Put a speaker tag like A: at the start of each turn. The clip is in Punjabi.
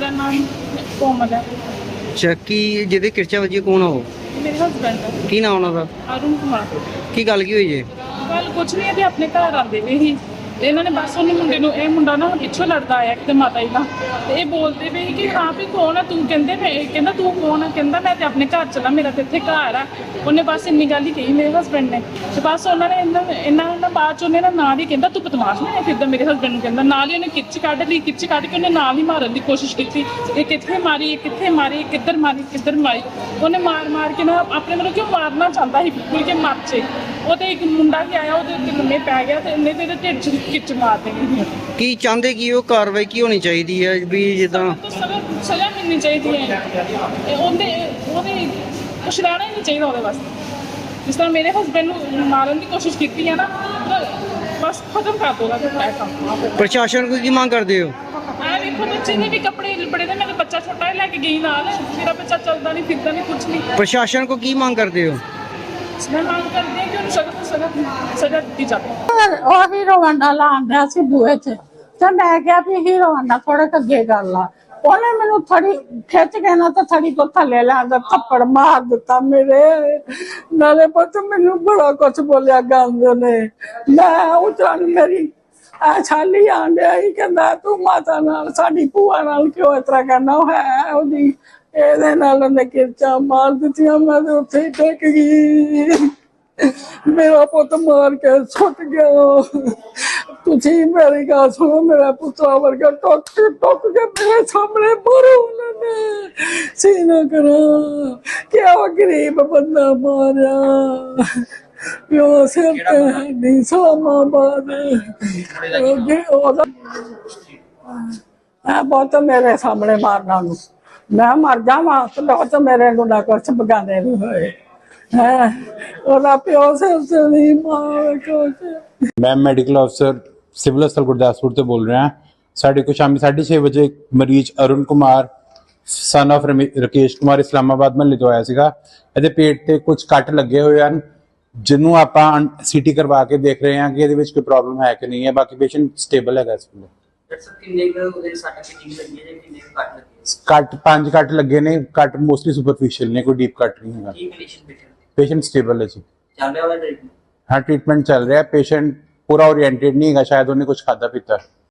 A: ਨਾਮ ਕੋਮਲ ਹੈ।
B: ਅੱਛਾ ਕੀ ਜਿਹਦੇ ਕਿਰਚਾ ਵਜੀ ਕੌਣ ਆ ਉਹ?
A: ਮੇਰੇ ਹਸਬੰਡ ਹੈ
B: ਕੀ ਨਾਮ ਉਹਨਾਂ ਦਾ
A: ਅਰੁਣ ਕੁਮਾਰ।
B: ਕੀ ਗੱਲ ਕੀ ਹੋਈ ਜੇ?
A: ਗੱਲ ਕੁਛ ਨਹੀਂ ਹੈ ਆਪਣੇ ਘਰ ਆਉਂਦੇ ਵੇ ਹੀ ਤੇ ਇਹਨਾਂ ਨੇ ਬਸ ਉਹਨੂੰ ਮੁੰਡੇ ਨੂੰ, ਇਹ ਮੁੰਡਾ ਨਾ ਪਿੱਛੋਂ ਲੜਦਾ ਆਇਆ ਕਿਤੇ ਮਾਤਾ ਜੀ ਨਾਲ ਤੇ ਇਹ ਬੋਲਦੇ ਪਏ ਕਿ ਹਾਂ ਵੀ ਕੌਣ ਆ, ਤੂੰ ਕਹਿੰਦੇ ਵੇ ਕਹਿੰਦਾ ਤੂੰ ਕੌਣ ਆ? ਕਹਿੰਦਾ ਮੈਂ ਤੇ ਆਪਣੇ ਘਰ ਚਲਾ, ਮੇਰਾ ਤੇ ਇੱਥੇ ਘਰ ਆ। ਉਹਨੇ ਬਸ ਇੰਨੀ ਗੱਲ ਹੀ ਕਹੀ ਮੇਰੇ ਹਸਬੰਡ ਨੇ। ਤੇ ਬਸ ਉਹਨਾਂ ਨੇ ਇਹਨਾਂ ਇਹਨਾਂ ਨਾਲ ਬਾਅਦ ਚ ਉਹਨੇ ਨਾ ਨਾਲ ਹੀ ਕਹਿੰਦਾ, ਤੂੰ ਬਦਮਾਸ਼ ਨਹੀਂ ਹੈ ਫਿਰਦਾ ਮੇਰੇ ਹਸਬੰਡ ਨੂੰ ਕਹਿੰਦਾ। ਨਾਲ ਹੀ ਉਹਨੇ ਕਿੱਚ ਕੱਢ ਲਈ ਕਿੱਚ ਕੱਢ ਕੇ ਉਹਨੇ ਨਾਲ ਹੀ ਮਾਰਨ ਦੀ ਕੋਸ਼ਿਸ਼ ਕੀਤੀ। ਇਹ ਕਿੱਥੇ ਮਾਰੀ ਇਹ ਕਿੱਥੇ ਮਾਰੀ ਇਹ ਕਿੱਧਰ ਮਾਰੀ ਕਿੱਧਰ ਮਾਰੀ। ਉਹਨੇ ਮਾਰ ਮਾਰ ਕੇ ਨਾ ਆਪਣੇ ਮਤਲਬ ਕਿ ਉਹ ਮਾਰਨਾ ਚਾਹੁੰਦਾ ਸੀ? ਬਿਲਕੁਲ ਕਿ ਮਰ ਜੇ। ਉਹ ਇੱਕ ਮੁੰਡਾ ਵੀ ਆਇਆ, ਉਹਦੇ ਉੱਤੇ ਲੰਮੇ ਪੈ ਗਿਆ ਤੇ ਉਹਨੇ ਤੇ ਢਿੱਡ 'ਚ ਕਿੱਚ ਮਾਰ ਦੇਣੀ
B: ਕੀ ਚਾਹੁੰਦੇ ਕੀ ਉਹ ਕਾਰਵਾਈ ਕੀ ਹੋਣੀ ਚਾਹੀਦੀ ਹੈ ਵੀ ਜਿੱਦਾਂ
A: ਤਾਂ ਸਜ਼ਾ ਸਜ਼ਾ ਮਿਲਣੀ ਚਾਹੀਦੀ ਹੈ। ਇਹ ਉਹਦੇ ਉਹਦੇ ਕੁਛ ਰਹਿਣਾ ਹੀ ਨਹੀਂ ਚਾਹੀਦਾ ਉਹਦੇ ਵਾਸਤੇ। ਜਿਸ ਤਰ੍ਹਾਂ ਮੇਰੇ ਹਸਬੰਡ ਨੂੰ ਮਾਰਨ ਦੀ ਕੋਸ਼ਿਸ਼ ਕੀਤੀ ਹੈ ਨਾ ਤਾਂ ਬਸ ਖਤਮ ਕਰ ਦੋ ਉਹਦਾ ਇਹ ਕੰਮ
B: ਪ੍ਰਸ਼ਾਸਨ ਕੋਲ ਕੀ ਮੰਗ ਕਰਦੇ ਹੋ?
A: ਆ ਵੇਖੋ ਬੱਚੇ ਨੇ ਵੀ ਕੱਪੜੇ ਲਿਬੜੇ ਨੇ ਮੇਰਾ ਬੱਚਾ ਛੋਟਾ ਹੈ ਲੈ ਕੇ ਗਈ ਨਾਲ। ਮੇਰਾ ਬੱਚਾ ਚੱਲਦਾ ਨਹੀਂ ਫਿਰਦਾ ਨਹੀਂ ਕੁਝ ਨਹੀਂ।
B: ਪ੍ਰਸ਼ਾਸਨ ਕੋ ਕੀ ਮੰਗ ਕਰਦੇ ਹੋ?
A: ਮੈਂ ਮੰਗ ਕਰਦੀ ਹਾਂ ਕਿ ਉਹਨੂੰ ਸਖਤ ਤੋਂ ਸਖਤ ਸਜ਼ਾ ਦਿੱਤੀ ਜਾਵੇ
C: ਉਹ ਹੀਰੋ ਵੰਡਾ ਲਾਉਂਦਾ ਸੀ ਬੂਹੇ 'ਚ ਤੇ ਮੈਂ ਕਿਹਾ ਵੀ ਹੀਰੋ ਵੰਡਾ ਥੋੜਾ ਅੱਗੇ ਕਰ ਲਾ। ਉਹਨੇ ਮੈਨੂੰ ਥੜੀ ਖਿੱਚ ਕੇ ਨਾ ਤਾਂ ਥੜੀ ਤੋਂ ਥੱਲੇ ਲਿਆਂਦਾ ਥੱਪੜ ਮਾਰ ਦਿੱਤਾ ਮੇਰੇ। ਨਾਲੇ ਪੁੱਤ ਮੈਨੂੰ ਬੜਾ ਕੁਛ ਬੋਲਿਆ ਗੰਦ ਨੇ। ਮੈਂ ਉਤਰਾਂ ਮੇਰੀ ਆ ਛਾਲੀ ਆਂਡਿਆ ਹੀ ਕਹਿੰਦਾ ਤੂੰ ਮਾਤਾ ਨਾਲ, ਸਾਡੀ ਭੂਆ ਨਾਲ ਕਿਉਂ ਇਸ ਤਰ੍ਹਾਂ ਕਰਨਾ? ਉਹ ਹੈ ਉਹਦੀ ਇਹਦੇ ਨਾਲ ਉਹਨੇ ਕਿਰਚਾ ਮਾਰ ਦਿੱਤੀਆਂ ਮੈਂ ਤੇ ਉੱਥੇ ਹੀ ਟਿਕ ਗਈ। ਮੇਰਾ ਪੁੱਤ ਮਾਰ ਕੇ ਸੁੱਟ ਗਿਆ। ਤੁਸੀਂ ਮੇਰੀ ਗੱਲ ਸੁਣੋ ਮੇਰਾ ਪੁੱਤਰਾ ਵਰਗਾ ਟੁੱਟ ਕੇ ਟੁੱਟ ਕੇ ਮੇਰੇ ਸਾਹਮਣੇ ਮਰੋ ਉਹਨਾਂ ਨੇ ਸੀਨਾ ਕਰਾ ਕਿਆ ਗਰੀਬ ਬੰਦਾ ਮਾਰਿਆ। ਪਿਓ ਸਿਰ ਤੇ ਨਹੀਂ ਸੋਮਾ ਬਾਦ ਉਹਦੇ ਮੈਂ ਬਹੁਤ ਮੇਰੇ ਸਾਹਮਣੇ ਮਾਰਨਾ ਨੂੰ ਮੈਂ ਮਰ ਜਾਵਾਂ ਤੇ ਬਹੁਤ ਮੇਰੇ ਨੂੰ ਕੁਛ ਬਗਾਨੇ ਨਹੀਂ ਹੋਏ। ਹੈ, ਉਹਦਾ ਪਿਓ ਸਿਰ ਤੇ ਨਹੀਂ ਮਾਰ ਕੁਛ।
D: ਮੈਂ ਮੈਡੀਕਲ ਅਫਸਰ ਸਿਵਲ ਹਸਪਤਾਲ ਗੁਰਦਾਸਪੁਰ ਤੋਂ ਬੋਲ ਰਿਹਾ। ਸਾਡੇ ਕੋਲ ਸ਼ਾਮੀ 6:30 ਵਜੇ ਮਰੀਜ਼, ਅਰੁਣ ਕੁਮਾਰ ਸਨ of ਰਕੇਸ਼ ਕੁਮਾਰ ਇਸਲਾਮਾਬਾਦ ਮਹੱਲੇ ਤੋਂ ਆਇਆ ਸੀਗਾ। ਇਹਦੇ ਪੇਟ ਤੇ ਕੁਝ ਕੱਟ ਲੱਗੇ ਹੋਏ ਹਨ, ਜਿਹਨੂੰ ਆਪਾਂ ਸੀਟੀ ਕਰਵਾ ਕੇ ਦੇਖ ਰਹੇ ਹਾਂ ਕਿ ਇਹਦੇ ਵਿੱਚ ਕੋਈ ਪ੍ਰੋਬਲਮ ਹੈ ਕਿ ਨਹੀਂ ਹੈ। ਬਾਕੀ ਪੇਸ਼ੈਂਟ ਸਟੇਬਲ ਹੈਗਾ ਇਸ ਵੇਲੇ
E: ਸਾਹਿਬ ਕਿੰਨੇ ਕੁ ਉਹਦੇ ਕਿੰਨੀ ਕੁ ਲੱਗੀ ਹੈ ਜਾਂ ਕਿੰਨੇ ਕੁ ਕੱਟ ਲੱਗੇ ਹੈ?
D: ਕੱਟ ਪੰਜ ਕੱਟ ਲੱਗੇ ਨੇ ਕੱਟ ਮੋਸਟਲੀ ਸੁਪਰਫੀਸ਼ੀਅਲ ਨੇ ਕੋਈ ਡੀਪ ਕੱਟ ਨਹੀਂ ਹੈਗਾ।
E: ਕੀ ਕੰਡੀਸ਼ਨ ਬੈਠੇ
D: ਪੇਸ਼ੈਂਟ ਸਟੇਬਲ ਹੈ ਜੀ।
E: ਚੱਲ ਰਿਹਾ ਉਹਦਾ ਟ੍ਰੀਟਮੈਂਟ
D: ਹਾਂ ਟ੍ਰੀਟਮੈਂਟ ਚੱਲ ਰਿਹਾ ਪੇਸ਼ੈਂਟ ਪੂਰਾ ਓਰੀਐਂਟਡ ਨਹੀਂ ਹੈਗਾ ਸ਼ਾਇਦ ਉਹਨੇ ਕੁਝ ਖਾਦਾ ਪੀਤਾ